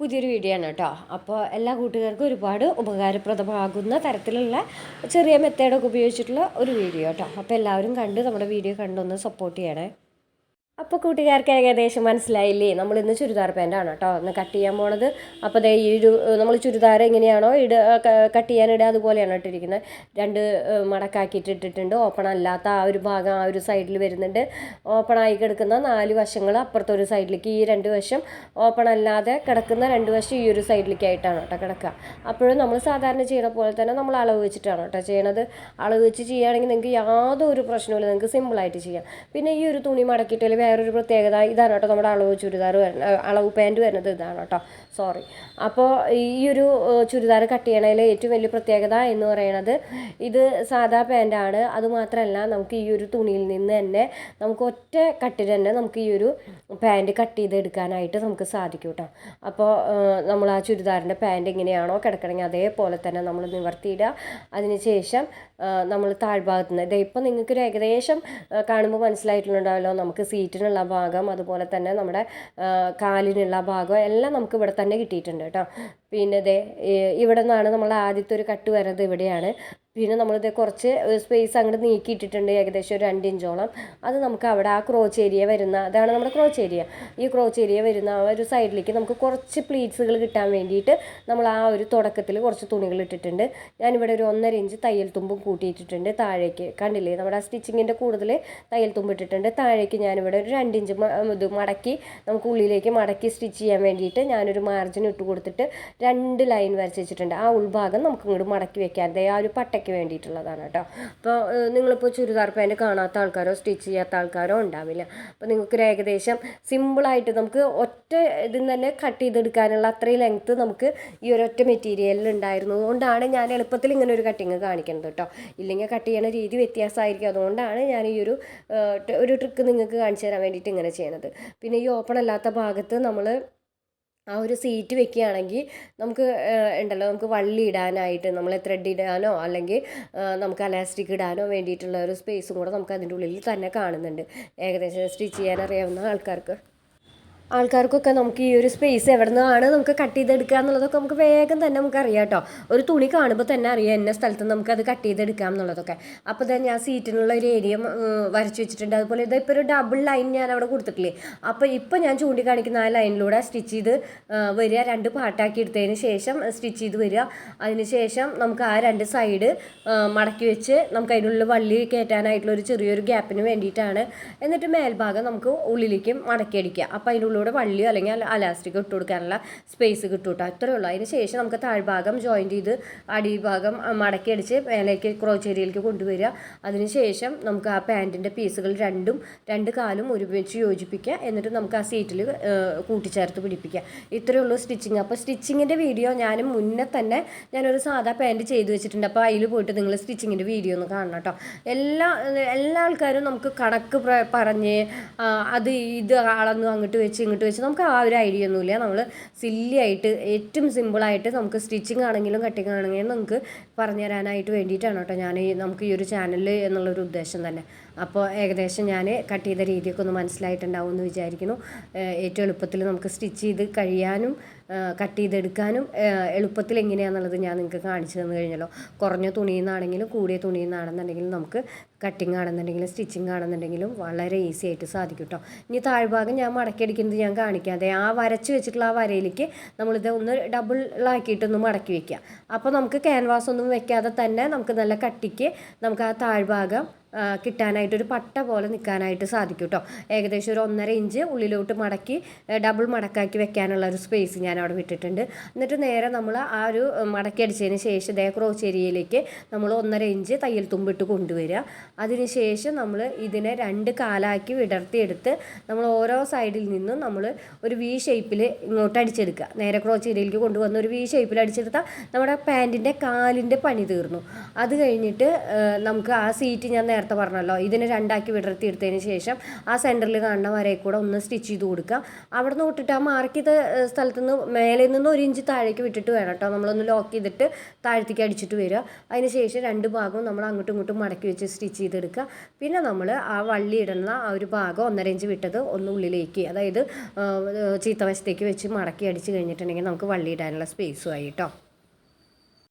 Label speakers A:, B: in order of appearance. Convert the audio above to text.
A: പുതിയൊരു വീഡിയോ ആണ് കേട്ടോ. അപ്പോൾ എല്ലാ കൂട്ടുകാർക്കും ഒരുപാട് ഉപകാരപ്രദമാകുന്ന തരത്തിലുള്ള ചെറിയ മെത്തേഡൊക്കെ ഉപയോഗിച്ചിട്ടുള്ള ഒരു വീഡിയോ കേട്ടോ അപ്പോൾ എല്ലാവരും കണ്ട് നമ്മുടെ വീഡിയോ കണ്ടൊന്ന് സപ്പോർട്ട് ചെയ്യണേ. അപ്പോൾ കൂട്ടുകാർക്ക് ഏകദേശം മനസ്സിലായില്ലേ? നമ്മൾ ഇന്ന് ചുരിദാർ പാന്റാണ് കേട്ടോ. ഇന്ന് കട്ട് ചെയ്യാൻ പോണത്. അപ്പോൾ ദേ ഈ ഒരു നമ്മൾ ചുരിദാർ എങ്ങനെയാണോ ഇട കട്ട് ചെയ്യാൻ ഇടുക അതുപോലെയാണ് ഇട്ടിരിക്കുന്നത്. രണ്ട് മടക്കാക്കിയിട്ട് ഇട്ടിട്ടുണ്ട്. ഓപ്പൺ അല്ലാത്ത ആ ഒരു ഭാഗം ആ ഒരു സൈഡിൽ വരുന്നുണ്ട്. ഓപ്പൺ ആയി കിടക്കുന്ന നാല് വശങ്ങൾ അപ്പുറത്തെ ഒരു സൈഡിലേക്ക് ഈ രണ്ട് വശം ഓപ്പൺ അല്ലാതെ കിടക്കുന്ന രണ്ട് വശം ഈ ഒരു സൈഡിലേക്കായിട്ടാണ് കേട്ടോ കിടക്കുക. അപ്പോഴും നമ്മൾ സാധാരണ ചെയ്യണ പോലെ തന്നെ നമ്മൾ അളവ് വെച്ചിട്ടാണ് കേട്ടോ ചെയ്യണത്. അളവ് വെച്ച് ചെയ്യുകയാണെങ്കിൽ നിങ്ങൾക്ക് യാതൊരു പ്രശ്നമില്ല നിങ്ങൾക്ക് സിമ്പിളായിട്ട് ചെയ്യാം. പിന്നെ ഈ ഒരു തുണി മടക്കിയിട്ടില്ല വേറൊരു പ്രത്യേകത ഇതാണ് കേട്ടോ നമ്മുടെ അളവ് ചുരിദാർ വരുന്ന അളവ് പാന്റ് വരുന്നത് ഇതാണ് കേട്ടോ. സോറി അപ്പോൾ ഈ ഒരു ചുരിദാർ കട്ട് ചെയ്യണതിൽ ഏറ്റവും വലിയ പ്രത്യേകത എന്ന് പറയുന്നത് ഇത് സാധാ പാന്റാണ്. അതുമാത്രമല്ല നമുക്ക് ഈ ഒരു തുണിയിൽ നിന്ന് തന്നെ നമുക്ക് ഒറ്റ കട്ടിൽ തന്നെ നമുക്ക് ഈ ഒരു പാന്റ് കട്ട് ചെയ്തെടുക്കാനായിട്ട് നമുക്ക് സാധിക്കും കേട്ടോ. അപ്പോൾ നമ്മൾ ആ ചുരിദാറിന്റെ പാന്റ് എങ്ങനെയാണോ കിടക്കണമെങ്കിൽ അതേപോലെ തന്നെ നമ്മൾ നിവർത്തിയിടുക അതിന് ശേഷം നമ്മൾ താഴ്ഭാഗത്ത് നിന്ന് ഇപ്പം നിങ്ങൾക്കൊരു ഏകദേശം കാണുമ്പോൾ മനസ്സിലായിട്ടുണ്ടാവല്ലോ നമുക്ക് സീറ്റിനുള്ള ഭാഗം അതുപോലെ തന്നെ നമ്മുടെ കാലിനുള്ള ഭാഗം എല്ലാം നമുക്ക് ഇവിടെ തന്നെ കിട്ടിയിട്ടുണ്ട് കേട്ടോ. പിന്നെ ദേ ഇവിടെ നിന്നാണ് നമ്മൾ ആദ്യത്തെ ഒരു കട്ട് വരുന്നത് ഇവിടെയാണ്. പിന്നെ നമ്മളിത് കുറച്ച് സ്പേസ് അങ്ങോട്ട് നീക്കിയിട്ടിട്ടുണ്ട് ഏകദേശം ഒരു രണ്ട് ഇഞ്ചോളം അത് നമുക്ക് അവിടെ ആ ക്രോച്ച് ഏരിയ വരുന്ന അതാണ് നമ്മുടെ ക്രോച്ച് ഏരിയ ഈ ക്രോച്ച് ഏരിയ വരുന്ന ആ ഒരു സൈഡിലേക്ക് നമുക്ക് കുറച്ച് പ്ലീറ്റ്സുകൾ കിട്ടാൻ വേണ്ടിയിട്ട് നമ്മൾ ആ ഒരു തുടക്കത്തിൽ കുറച്ച് തുണികൾ ഇട്ടിട്ടുണ്ട്. ഞാനിവിടെ ഒരു ഒന്നര ഇഞ്ച് തയ്യൽ തുമ്പും കൂട്ടിയിട്ടിട്ടുണ്ട് താഴേക്ക്. കണ്ടില്ലേ? നമ്മുടെ ആ സ്റ്റിച്ചിങ്ങിന്റെ കൂടുതൽ തയ്യൽ തുമ്പ് ഇട്ടിട്ടുണ്ട്. താഴേക്ക് ഞാനിവിടെ ഒരു രണ്ട് ഇഞ്ച് ഇത് മടക്കി നമുക്ക് ഉള്ളിലേക്ക് മടക്കി സ്റ്റിച്ച് ചെയ്യാൻ വേണ്ടിയിട്ട് ഞാനൊരു മാർജിൻ ഇട്ട് കൊടുത്തിട്ട് രണ്ട് ലൈൻ വരച്ച് വെച്ചിട്ടുണ്ട്. ആ ഉൾഭാഗം നമുക്ക് ഇങ്ങോട്ട് മടക്കി വെക്കാൻ. ആ ഒരു പട്ടയ്ക്ക് വേണ്ടിയിട്ടുള്ളതാണ് കേട്ടോ. അപ്പോൾ നിങ്ങളിപ്പോൾ ചുരിദാർ പാന്റ് കാണാത്ത ആൾക്കാരോ സ്റ്റിച്ച് ചെയ്യാത്ത ആൾക്കാരോ ഉണ്ടാവില്ല. അപ്പോൾ നിങ്ങൾക്കൊരു ഏകദേശം സിമ്പിളായിട്ട് നമുക്ക് ഒറ്റ ഇതിൽ തന്നെ കട്ട് ചെയ്തെടുക്കാനുള്ള അത്രയും ലെങ്ത്ത് നമുക്ക് ഈ ഒരൊറ്റ മെറ്റീരിയലിൽ ഉണ്ടായിരുന്നു. അതുകൊണ്ടാണ് ഞാൻ എളുപ്പത്തിൽ ഇങ്ങനെ ഒരു കട്ടിങ് കാണിക്കുന്നത് കേട്ടോ. ഇല്ലെങ്കിൽ കട്ട് ചെയ്യണ രീതി വ്യത്യാസമായിരിക്കും. അതുകൊണ്ടാണ് ഞാൻ ഈ ഒരു ഒരു ട്രിക്ക് നിങ്ങൾക്ക് കാണിച്ചു തരാൻ വേണ്ടിയിട്ട് ഇങ്ങനെ ചെയ്യണത്. പിന്നെ ഈ ഓപ്പൺ അല്ലാത്ത ഭാഗത്ത് നമ്മൾ ആ ഒരു സീറ്റ് വെക്കുകയാണെങ്കിൽ നമുക്ക് ഉണ്ടല്ലോ നമുക്ക് വള്ളി ഇടാനായിട്ട് നമ്മൾ ത്രെഡ് ഇടാനോ അല്ലെങ്കിൽ നമുക്ക് അലാസ്റ്റിക് ഇടാനോ വേണ്ടിയിട്ടുള്ള ഒരു സ്പേസും കൂടെ നമുക്ക് അതിന്റെ ഉള്ളിൽ തന്നെ കാണുന്നുണ്ട്. ഏകദേശം സ്റ്റിച്ച് ചെയ്യാൻ അറിയാവുന്ന ആൾക്കാർക്ക്. ആൾക്കാർക്കൊക്കെ നമുക്ക് ഈ ഒരു സ്പേസ് എവിടെ നിന്നാണ് നമുക്ക് കട്ട് ചെയ്തെടുക്കുക എന്നുള്ളതൊക്കെ നമുക്ക് വേഗം തന്നെ നമുക്ക് അറിയാം കേട്ടോ. ഒരു തുണി കാണുമ്പോൾ തന്നെ അറിയാം എന്ന സ്ഥലത്ത് നമുക്ക് അത് കട്ട് ചെയ്തെടുക്കാം എന്നുള്ളതൊക്കെ. അപ്പോൾ തന്നെ ഞാൻ സീറ്റിനുള്ള ഒരു ഏരിയ വരച്ച് വെച്ചിട്ടുണ്ട്. അതുപോലെ ഇത് ഇപ്പോൾ ഒരു ഡബിൾ ലൈൻ ഞാൻ അവിടെ കൊടുത്തിട്ടില്ലേ. അപ്പോൾ ഇപ്പോൾ ഞാൻ ചൂണ്ടിക്കാണിക്കുന്ന ആ ലൈനിലൂടെ സ്റ്റിച്ച് ചെയ്ത് വരിക. രണ്ട് പാട്ടാക്കി എടുത്തതിന് ശേഷം സ്റ്റിച്ച് ചെയ്ത് വരിക. അതിന് ശേഷം നമുക്ക് ആ രണ്ട് സൈഡ് മടക്കി വെച്ച് നമുക്ക് അതിനുള്ളിൽ വള്ളി കയറ്റാനായിട്ടുള്ള ഒരു ചെറിയൊരു ഗ്യാപ്പിന് വേണ്ടിയിട്ടാണ്. എന്നിട്ട് മേൽഭാഗം നമുക്ക് ഉള്ളിലേക്കും മടക്കി അടിക്കുക. അപ്പോൾ അതിന്റെ ഉള്ളിലൂടെ വള്ളിയോ അല്ലെങ്കിൽ അലാസ്റ്റിക് ഇട്ട് കൊടുക്കാനുള്ള സ്പേസ് കിട്ടും കേട്ടോ അത്രേ ഉള്ളൂ. അതിന് ശേഷം നമുക്ക് താഴ്ഭാഗം ജോയിന്റ് ചെയ്ത് അടിഭാഗം മടക്കി അടിച്ച് മേലേക്ക് ക്രോച്ചേരിയിലേക്ക് കൊണ്ടുവരിക. അതിന് ശേഷം നമുക്ക് ആ പാന്റിന്റെ പീസുകൾ രണ്ടും രണ്ട് കാലും ഒരുമിച്ച് യോജിപ്പിക്കുക. എന്നിട്ട് നമുക്ക് ആ സീറ്റിൽ കൂട്ടിച്ചേർത്ത് പിടിപ്പിക്കുക. ഇത്രയേ ഉള്ളൂ സ്റ്റിച്ചിങ് അപ്പോൾ സ്റ്റിച്ചിങ്ങിന്റെ വീഡിയോ ഞാൻ മുന്നേ തന്നെ ഞാനൊരു സാധാ പാന്റ് ചെയ്ത് വെച്ചിട്ടുണ്ട്. അപ്പോൾ അതിൽ പോയിട്ട് നിങ്ങൾ സ്റ്റിച്ചിങ്ങിന്റെ വീഡിയോ ഒന്ന് കാണണം കേട്ടോ എല്ലാ എല്ലാ ആൾക്കാരും നമുക്ക് കണക്ക് പറഞ്ഞ് അത് ഇത് അളന്നു അങ്ങോട്ട് വെച്ച് ഇങ്ങോട്ട് വെച്ച് നമുക്ക് ആ ഒരു ഐഡിയ ഒന്നുമില്ല. നമ്മൾ സില്ലി ആയിട്ട് ഏറ്റവും സിമ്പിളായിട്ട് നമുക്ക് സ്റ്റിച്ചിങ് ആണെങ്കിലും കട്ടിങ് ആണെങ്കിലും നമുക്ക് പറഞ്ഞു തരാനായിട്ട് വേണ്ടിയിട്ടാണ് കേട്ടോ ഞാൻ നമുക്ക് ഈ ഒരു ചാനൽ എന്നുള്ളൊരു ഉദ്ദേശം തന്നെ. അപ്പോൾ ഏകദേശം ഞാൻ കട്ട് ചെയ്ത രീതിയൊക്കെ ഒന്ന് മനസ്സിലായിട്ടുണ്ടാവും എന്ന് വിചാരിക്കുന്നു ഏറ്റവും എളുപ്പത്തിൽ നമുക്ക് സ്റ്റിച്ച് ചെയ്ത് കഴിയാനും കട്ട് ചെയ്തെടുക്കാനും എളുപ്പത്തിൽ എങ്ങനെയാണെന്നുള്ളത് ഞാൻ നിങ്ങൾക്ക് കാണിച്ചു തന്നു കഴിഞ്ഞല്ലോ. കുറഞ്ഞ തുണിയിൽ നിന്നാണെങ്കിലും കൂടിയ തുണിയിൽ നിന്നാണെന്നുണ്ടെങ്കിലും നമുക്ക് കട്ടിങ് ആണെന്നുണ്ടെങ്കിലും സ്റ്റിച്ചിങ് ആണെന്നുണ്ടെങ്കിലും വളരെ ഈസി ആയിട്ട് സാധിക്കും കേട്ടോ ഇനി താഴ്ഭാഗം ഞാൻ മടക്കിയടിക്കുന്നത് ഞാൻ കാണിക്കാതെ ആ വരച്ച് വെച്ചിട്ടുള്ള ആ വരയിലേക്ക് നമ്മളിത് ഒന്ന് ഡബിളാക്കിയിട്ടൊന്ന് മടക്കി വെക്കുക. അപ്പോൾ നമുക്ക് ക്യാൻവാസ് ഒന്നും വെക്കാതെ തന്നെ നമുക്ക് നല്ല കട്ടിക്ക് നമുക്ക് ആ താഴ്ഭാഗം കിട്ടാനായിട്ട് ഒരു പട്ട പോലെ നിൽക്കാനായിട്ട് സാധിക്കും കേട്ടോ ഏകദേശം ഒരു ഒന്നര ഇഞ്ച് ഉള്ളിലോട്ട് മടക്കി ഡബിൾ മടക്കാക്കി വെക്കാനുള്ള ഒരു സ്പേസ് ഞാൻ അവിടെ വിട്ടിട്ടുണ്ട്. എന്നിട്ട് നേരെ നമ്മൾ ആ ഒരു മടക്കി അടിച്ചതിന് ശേഷം ഇതേ ക്രോച്ച് ഏരിയയിലേക്ക് നമ്മൾ ഒന്നര ഇഞ്ച് തയ്യൽ തുമ്പിട്ട് കൊണ്ടുവരിക. അതിന് ശേഷം നമ്മൾ ഇതിനെ രണ്ട് കാലാക്കി വിടർത്തിയെടുത്ത് നമ്മൾ ഓരോ സൈഡിൽ നിന്നും നമ്മൾ ഒരു വി ഷേപ്പിൽ ഇങ്ങോട്ട് അടിച്ചെടുക്കുക. നേരെ ക്രോച്ച് ഏരിയയിലേക്ക് കൊണ്ടുവന്ന് ഒരു വി ഷേപ്പിൽ അടിച്ചെടുത്താൽ നമ്മുടെ പാന്റിന്റെ കാലിന്റെ പണി തീർന്നു. അത് കഴിഞ്ഞിട്ട് നമുക്ക് ആ സീറ്റ് ഞാൻ നേരത്തെ നേരത്തെ പറഞ്ഞല്ലോ ഇതിനെ രണ്ടാക്കി വിടർത്തി എടുത്തതിന് ശേഷം ആ സെന്ററിൽ കാണുന്ന വരയിൽ കൂടെ ഒന്ന് സ്റ്റിച്ച് ചെയ്ത് കൊടുക്കുക. അവിടെ നിന്ന് വിട്ടിട്ട് ആ മാർക്ക് ചെയ്ത സ്ഥലത്തു നിന്ന് മേലെ നിന്ന് ഒരു ഇഞ്ച് താഴേക്ക് വിട്ടിട്ട് വേണം കേട്ടോ. നമ്മളൊന്ന് ലോക്ക് ചെയ്തിട്ട് താഴത്തേക്ക് അടിച്ചിട്ട് വരിക. അതിന് ശേഷം രണ്ട് ഭാഗവും നമ്മൾ അങ്ങോട്ടും ഇങ്ങോട്ടും മടക്കി വെച്ച് സ്റ്റിച്ച് ചെയ്തെടുക്കുക. പിന്നെ നമ്മൾ ആ വള്ളി ഇടുന്ന ആ ഒരു ഭാഗം ഒന്നര ഇഞ്ച് വിട്ടത് ഒന്ന് ഉള്ളിലേക്ക് അതായത് ചീത്ത വശത്തേക്ക് വെച്ച് മടക്കി അടിച്ച് കഴിഞ്ഞിട്ടുണ്ടെങ്കിൽ നമുക്ക് വള്ളി ഇടാനുള്ള സ്പേസും ആയി കേട്ടോ.